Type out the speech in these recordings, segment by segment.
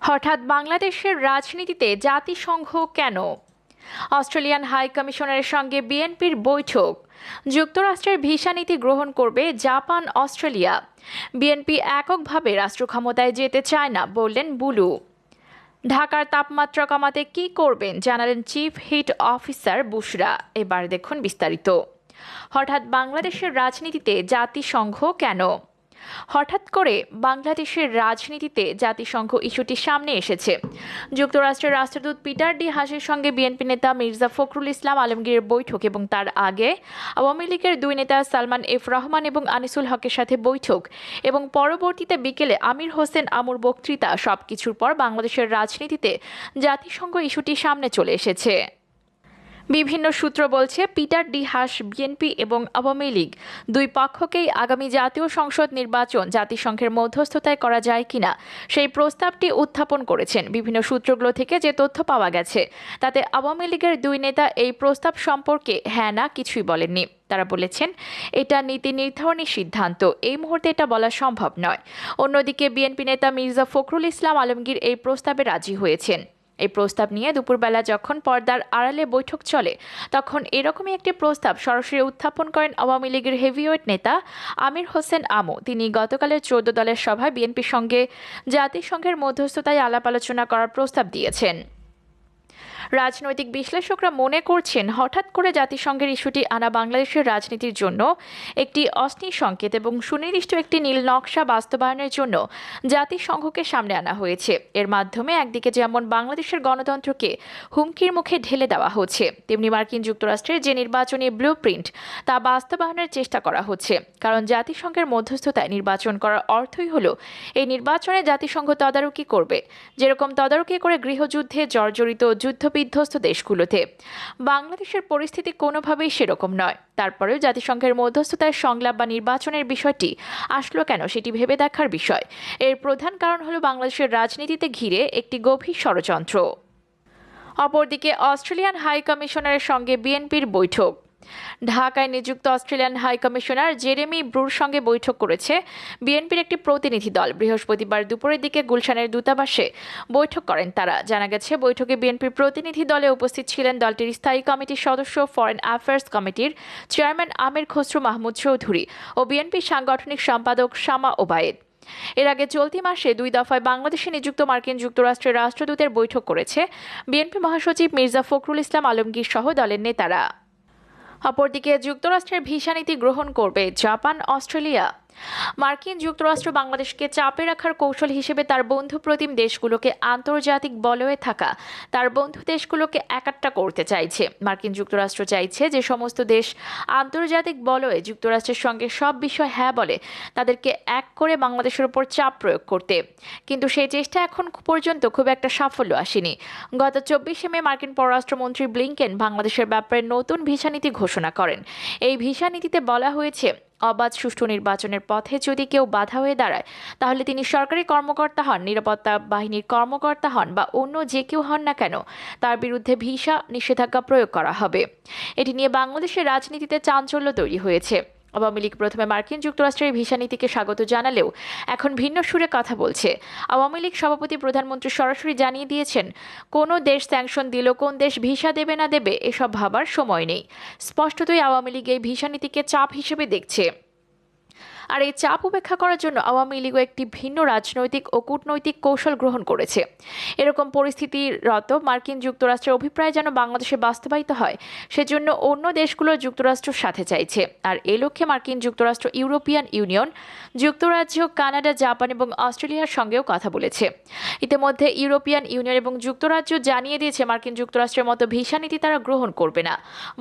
হঠাৎ বাংলাদেশের রাজনীতিতে জাতিসংঘ কেন? অস্ট্রেলিয়ান হাই কমিশনারের সঙ্গে বিএনপির বৈঠক। যুক্তরাষ্ট্রের ভিসা নীতি গ্রহণ করবে জাপান, অস্ট্রেলিয়া। বিএনপি এককভাবে রাষ্ট্র ক্ষমতায় যেতে চায় না, বললেন বুলু। ঢাকার তাপমাত্রা কমাতে কি করবেন জানালেন চিফ হিট অফিসার বুশরা। এবার দেখুন বিস্তারিত। হঠাৎ বাংলাদেশের রাজনীতিতে জাতিসংঘ কেন? হঠাৎ করে বাংলাদেশের রাজনীতিতে জাতিসংঘ ইস্যুটি সামনে এসেছে। যুক্তরাষ্ট্রের রাষ্ট্রদূত পিটার ডি হাসের সঙ্গে বিএনপি নেতা মির্জা ফখরুল ইসলাম আলমগীরের বৈঠক এবং তার আগে আওয়ামী লীগের দুই নেতা সালমান এফ রহমান এবং আনিসুল হকের সাথে বৈঠক এবং পরবর্তীতে বিকেলে আমির হোসেন আমুর বক্তৃতা সবকিছুর পর বাংলাদেশের রাজনীতিতে জাতিসংঘ ইস্যুটি সামনে চলে এসেছে। বিভিন্ন সূত্র বলছে পিটার ডি হাস, বিএনপি এবং আওয়ামী লীগ দুই পক্ষকেই আগামী জাতীয় সংসদ নির্বাচন জাতিসংঘের মধ্যস্থতায় করা যায় কিনা সেই প্রস্তাবটি উত্থাপন করেছেন। বিভিন্ন সূত্রগুলো থেকে যে তথ্য পাওয়া গেছে, তাতে আওয়ামী লীগের দুই নেতা এই প্রস্তাব সম্পর্কে হ্যাঁ না কিছুই বলেননি। তারা বলেছেন, এটা নীতি নির্ধারণী সিদ্ধান্ত, এই মুহূর্তে এটা বলা সম্ভব নয়। অন্যদিকে বিএনপি নেতা মির্জা ফখরুল ইসলাম আলমগীর এই প্রস্তাবে রাজি হয়েছেন। এই প্রস্তাব নিয়ে দুপুরবেলা যখন পর্দার আড়ালে বৈঠক চলে, তখন এরকমই একটি প্রস্তাব সরাসরি উত্থাপন করেন আওয়ামী লীগের হেভিওয়েট নেতা আমির হোসেন আমো। তিনি গতকালের চোদ্দ দলের সভায় বিএনপির সঙ্গে জাতিসংঘের মধ্যস্থতায় আলাপ আলোচনা করার প্রস্তাব দিয়েছেন। রাজনৈতিক বিশ্লেষকরা মনে করছেন হঠাৎ করে জাতিসংঘের ইস্যুটি আনা বাংলাদেশের রাজনীতির জন্য একটি অস্থির সংকেত এবং সুনির্দিষ্ট একটি নীল নকশা বাস্তবায়নের জন্য জাতিসংঘকে সামনে আনা হয়েছে। এর মাধ্যমে একদিকে যেমন বাংলাদেশের গণতন্ত্রকে হুমকির মুখে ঢেলে দেওয়া হচ্ছে, তেমনি মার্কিন যুক্তরাষ্ট্রের যে নির্বাচনী ব্লু তা বাস্তবায়নের চেষ্টা করা হচ্ছে। কারণ জাতিসংঘের মধ্যস্থতায় নির্বাচন করার অর্থই হলো, এই নির্বাচনে জাতিসংঘ তদারকি করবে। যেরকম তদারকি করে গৃহযুদ্ধে জর্জরিত যুদ্ধ বিধ্বস্ত দেশগুলোতে। বাংলাদেশের পরিস্থিতি কোনোভাবেই সেরকম নয়। তারপরেও জাতিসংঘের মধ্যস্থতায় সংলাপ বা নির্বাচনের বিষয়টি আসলো কেন সেটি ভেবে দেখার বিষয়। এর প্রধান কারণ হল বাংলাদেশের রাজনীতিতে ঘিরে একটি গভীর ষড়যন্ত্র। অপরদিকে অস্ট্রেলিয়ান হাই কমিশনারের সঙ্গে বিএনপির বৈঠক। ঢাকায় নিযুক্ত অস্ট্রেলিয়ান হাই কমিশনার জেরেমি ব্রুর সঙ্গে বৈঠক করেছে। বিএনপির একটি প্রতিনিধি দল বৃহস্পতিবার দুপুরের দিকে গুলশানের দূতাবাসে বৈঠক করেন তারা। জানা গেছে, বৈঠকে বিএনপির প্রতিনিধি দলে উপস্থিত ছিলেন দলটির স্থায়ী কমিটির সদস্য ফরেন অ্যাফেয়ার্স কমিটির চেয়ারম্যান আমির খসরু মাহমুদ চৌধুরী ও বিএনপির সাংগঠনিক সম্পাদক শামা ওবায়েদ। এর আগে চলতি মাসে দুই দফায় বাংলাদেশে নিযুক্ত মার্কিন যুক্তরাষ্ট্রের রাষ্ট্রদূতের বৈঠক করেছে। বিএনপি মহাসচিব মির্জা ফখরুল ইসলাম আলমগীর সহ দলের নেতারা। অপরদিকে যুক্তরাষ্ট্রের ভিসা নীতি গ্রহণ করবে জাপান অস্ট্রেলিয়া। মার্কিন যুক্তরাষ্ট্র বাংলাদেশকে চাপে রাখার কৌশল হিসেবে তার বন্ধু প্রতিম দেশগুলোকে আন্তর্জাতিক বলয়ে থাকা তার বন্ধু দেশগুলোকে একাট্টা করতে চাইছে। মার্কিন যুক্তরাষ্ট্র চাইছে যে সমস্ত দেশ আন্তর্জাতিক বলয়ে যুক্তরাষ্ট্রের সঙ্গে সব বিষয় হ্যাঁ বলে তাদেরকে এক করে বাংলাদেশের উপর চাপ প্রয়োগ করতে। কিন্তু সেই চেষ্টা এখন পর্যন্ত খুব একটা সাফল্য আসেনি। গত চব্বিশে মে মার্কিন পররাষ্ট্রমন্ত্রী ব্লিংকেন বাংলাদেশের ব্যাপারে নতুন ভিসা নীতি ঘোষণা করেন। এই ভিসা নীতিতে বলা হয়েছে অবাধ সুষ্ঠু নির্বাচনের পথে যদি কেউ বাধা হয়ে দাঁড়ায়, তাহলে তিনি সরকারি কর্মকর্তা হন, নিরাপত্তা বাহিনীর কর্মকর্তা হন বা অন্য যে কেউ হন না কেন, তার বিরুদ্ধে ভিসা নিষেধাজ্ঞা প্রয়োগ করা হবে। এটি নিয়ে বাংলাদেশের রাজনীতিতে চাঞ্চল্য তৈরি হয়েছে। আওয়ামী লীগ প্রথমে মার্কিন যুক্তরাষ্ট্রের ভিসা নীতিকে স্বাগত জানালেও এখন ভিন্ন সুরে কথা বলছে। আওয়ামী লীগ সভাপতি প্রধানমন্ত্রী সরাসরি জানিয়ে দিয়েছেন, কোনো দেশ স্যাংশন দিল কোন দেশ ভিসা দেবে না দেবে, এসব ভাবার সময় নেই। স্পষ্টতই আওয়ামী লীগ এই ভিসা নীতিকে চাপ হিসেবে দেখছে। আর এই চাপ উপেক্ষা করার জন্য আওয়ামী লীগও একটি ভিন্ন রাজনৈতিক ও কূটনৈতিক কৌশল গ্রহণ করেছে। এরকম পরিস্থিতিরত মার্কিন যুক্তরাষ্ট্রের অভিপ্রায় যেন বাংলাদেশে বাস্তবায়িত হয়, সেজন্য অন্য দেশগুলো যুক্তরাষ্ট্রের সাথে চাইছে। আর এ লক্ষ্যে মার্কিন যুক্তরাষ্ট্র, ইউরোপিয়ান ইউনিয়ন, যুক্তরাজ্য, কানাডা, জাপান এবং অস্ট্রেলিয়ার সঙ্গেও কথা বলেছে। ইতিমধ্যে ইউরোপিয়ান ইউনিয়ন এবং যুক্তরাজ্য জানিয়ে দিয়েছে মার্কিন যুক্তরাষ্ট্রের মতো ভিসা নীতি তারা গ্রহণ করবে না।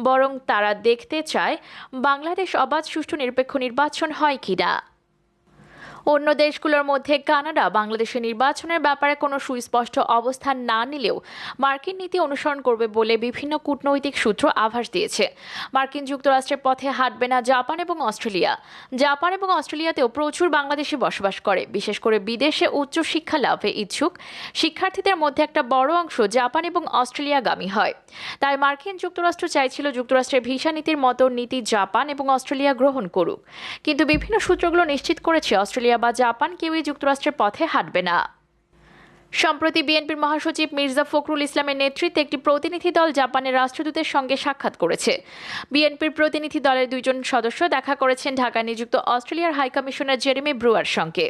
বরং তারা দেখতে চায়, বাংলাদেশ অবাধ, সুষ্ঠু, নিরপেক্ষ নির্বাচন হয় কি কিনা অন্য দেশগুলোর মধ্যে কানাডা বাংলাদেশের নির্বাচনের ব্যাপারে কোনো সুস্পষ্ট অবস্থান না নিলেও মার্কিন নীতি অনুসরণ করবে বলে বিভিন্ন কূটনৈতিক সূত্র আভাস দিয়েছে। মার্কিন যুক্তরাষ্ট্রের পথে হাঁটবে না জাপান এবং অস্ট্রেলিয়া। জাপান এবং অস্ট্রেলিয়াতেও প্রচুর বাংলাদেশি বসবাস করে। বিশেষ করে বিদেশে উচ্চ শিক্ষা লাভে ইচ্ছুক শিক্ষার্থীদের মধ্যে একটা বড় অংশ জাপান এবং অস্ট্রেলিয়াগামী হয়। তাই মার্কিন যুক্তরাষ্ট্র চাইছিল যুক্তরাষ্ট্রের ভিসা নীতির মতো নীতি জাপান এবং অস্ট্রেলিয়া গ্রহণ করুক। কিন্তু বিভিন্ন সূত্রগুলো নিশ্চিত করেছে অস্ট্রেলিয়া বা জাপান কেউই যুক্তরাষ্ট্রের পথে হাঁটবে না। সম্প্রতি বিএনপির মহাসচিব মির্জা ফখরুল ইসলামের নেতৃত্বে একটি প্রতিনিধি দল জাপানের রাষ্ট্রদূতের সঙ্গে সাক্ষাৎ করেছে। বিএনপির প্রতিনিধি দলের দুইজন সদস্য দেখা করেছেন ঢাকায় নিযুক্ত অস্ট্রেলিয়ার হাইকমিশনার জেরেমি ব্রুয়ার সঙ্গে।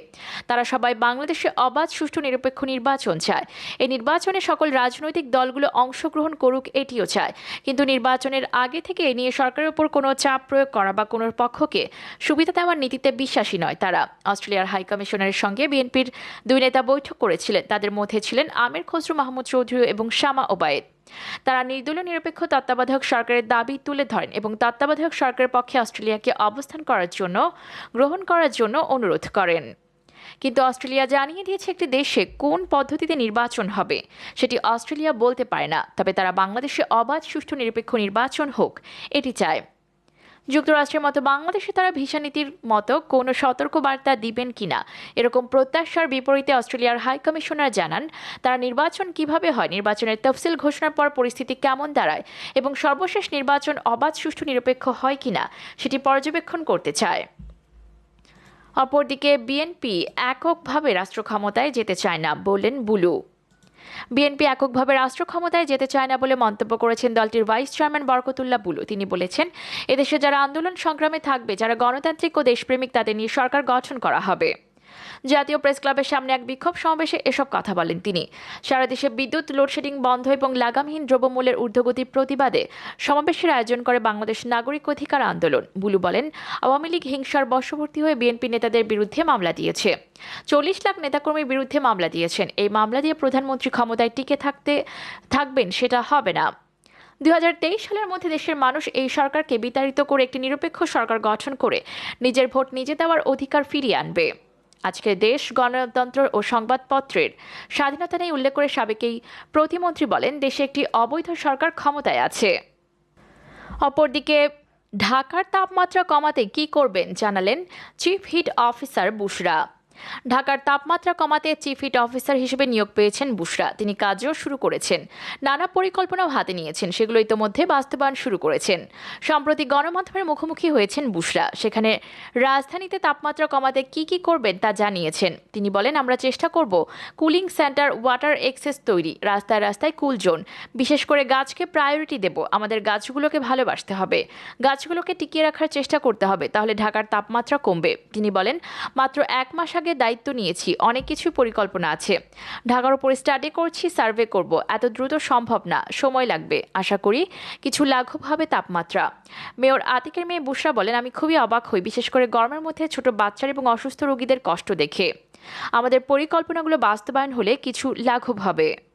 তারা সবাই বাংলাদেশে অবাধ, সুষ্ঠু, নিরপেক্ষ নির্বাচন চায়। এই নির্বাচনে সকল রাজনৈতিক দলগুলো অংশগ্রহণ করুক এটিও চায়। কিন্তু নির্বাচনের আগে থেকে এ নিয়ে সরকারের উপর কোনো চাপ প্রয়োগ করা বা কোনো পক্ষকে সুবিধা দেওয়ার নীতিতে বিশ্বাসী নয় তারা। অস্ট্রেলিয়ার হাইকমিশনারের সঙ্গে বিএনপির দুই নেতা বৈঠক করেছিলেন। তাদের মধ্যে ছিলেন আমির খসরু, মাহমুদ চৌধুরী এবং শামা ওবায়েদ। তারা নির্দলীয় নিরপেক্ষ তত্ত্বাবধায়ক সরকারের দাবি তুলে ধরেন এবং তত্ত্বাবধায়ক সরকারের পক্ষে অস্ট্রেলিয়াকে অবস্থান করার জন্য, গ্রহণ করার জন্য অনুরোধ করেন। কিন্তু অস্ট্রেলিয়া জানিয়ে দিয়েছে একটি দেশে কোন পদ্ধতিতে নির্বাচন হবে, সেটি অস্ট্রেলিয়া বলতে পারে না। তবে তারা বাংলাদেশে অবাধ, সুষ্ঠু, নিরপেক্ষ নির্বাচন হোক, এটি চায়। যুক্তরাষ্ট্রের মতো বাংলাদেশে তারা ভিসা নীতির মতো কোনো সতর্কবার্তা দিবেন কিনা, এরকম প্রত্যাশার বিপরীতে অস্ট্রেলিয়ার হাই কমিশনার জানান, তারা নির্বাচন কীভাবে হয়, নির্বাচনের তফসিল ঘোষণার পর পরিস্থিতি কেমন দাঁড়ায় এবং সর্বশেষ নির্বাচন অবাধ, সুষ্ঠু, নিরপেক্ষ হয় কিনা, সেটি পর্যবেক্ষণ করতে চায়। অপরদিকে বিএনপি এককভাবে রাষ্ট্র ক্ষমতায় যেতে চায় না বললেন বুলু। বিএনপি এককভাবে রাষ্ট্র ক্ষমতায় যেতে চায় না বলে মন্তব্য করেছেন দলটির ভাইস চেয়ারম্যান বরকতুল্লাহ বুলু। তিনি বলেছেন, এদেশে যারা আন্দোলন সংগ্রামে থাকবে, যারা গণতান্ত্রিক ও দেশপ্রেমিক, তাদের নিয়ে সরকার গঠন করা হবে। জাতীয় প্রেস ক্লাবের সামনে এক বিক্ষোভ সমাবেশে এসব কথা বলেন তিনি। সারা দেশে বিদ্যুৎ, লোডশেডিং বন্ধ এবং লাগামহীন দ্রব্যমূল্যের ঊর্ধ্বগতির প্রতিবাদে সমাবেশের আয়োজন করে বাংলাদেশ নাগরিক অধিকার আন্দোলন। বুলু বলেন, আওয়ামী লীগ হিংসার বশবর্তী হয়ে বিএনপি নেতাদের বিরুদ্ধে মামলা দিয়েছে। চল্লিশ লাখ নেতাকর্মীর বিরুদ্ধে মামলা দিয়েছেন। এই মামলা দিয়ে প্রধানমন্ত্রী ক্ষমতায় টিকে থাকতে, থাকবেন সেটা হবে না। দুই হাজার তেইশ সালের মধ্যে দেশের মানুষ এই সরকারকে বিতাড়িত করে একটি নিরপেক্ষ সরকার গঠন করে নিজের ভোট নিজে দেওয়ার অধিকার ফিরিয়ে আনবে। আজকের দেশ, গণতন্ত্র ও সংবাদপত্রের স্বাধীনতা নিয়ে উল্লেখ করে সাবেকেই প্রতিমন্ত্রী বলেন, দেশে একটি অবৈধ সরকার ক্ষমতায় আছে। অপরদিকে, ঢাকার তাপমাত্রা কমাতে কি করবেন জানালেন চিফ হিট অফিসার বুশরা। ঢাকার তাপমাত্রা কমাতে চিফ হিট অফিসার হিসেবে নিয়োগ পেয়েছেন বুশরা। তিনি কাজও শুরু করেছেন। নানা পরিকল্পনাও হাতে নিয়েছেন। সেগুলো ইতোমধ্যে বাস্তবায়ন শুরু করেছেন। সম্প্রতি গণমাধ্যমের মুখোমুখি হয়েছেন বুশরা। সেখানে রাজধানীতে তাপমাত্রা কমাতে কি কি করবেন তা জানিয়েছেন। তিনি বলেন, আমরা চেষ্টা করব কুলিং সেন্টার ওয়াটার এক্সেস তৈরি। রাস্তায় রাস্তায় কুল জোন। বিশেষ করে গাছকে প্রায়োরিটি দেব। আমাদের গাছগুলোকে ভালোবাসতে হবে। গাছগুলোকে টিকিয়ে রাখার চেষ্টা করতে হবে। তাহলে ঢাকার তাপমাত্রা কমবে। তিনি বলেন, মাত্র এক মাস আগে দায়িত্ব নিয়েছি। অনেক কিছু পরিকল্পনা আছে। ঢাকার উপর স্টাডি করছি সার্ভে করব। এত দ্রুত সম্ভব না। সময় লাগবে। আশা করি কিছু লাঘব হবে তাপমাত্রা। মেয়র আতিকের মেয়ে বুসরা বলেন, আমি খুবই অবাক হই, বিশেষ করে গরমের মধ্যে ছোট বাচ্চার এবং অসুস্থ রোগীদের কষ্ট দেখে। আমাদের পরিকল্পনাগুলো বাস্তবায়ন হলে কিছু লাঘব হবে।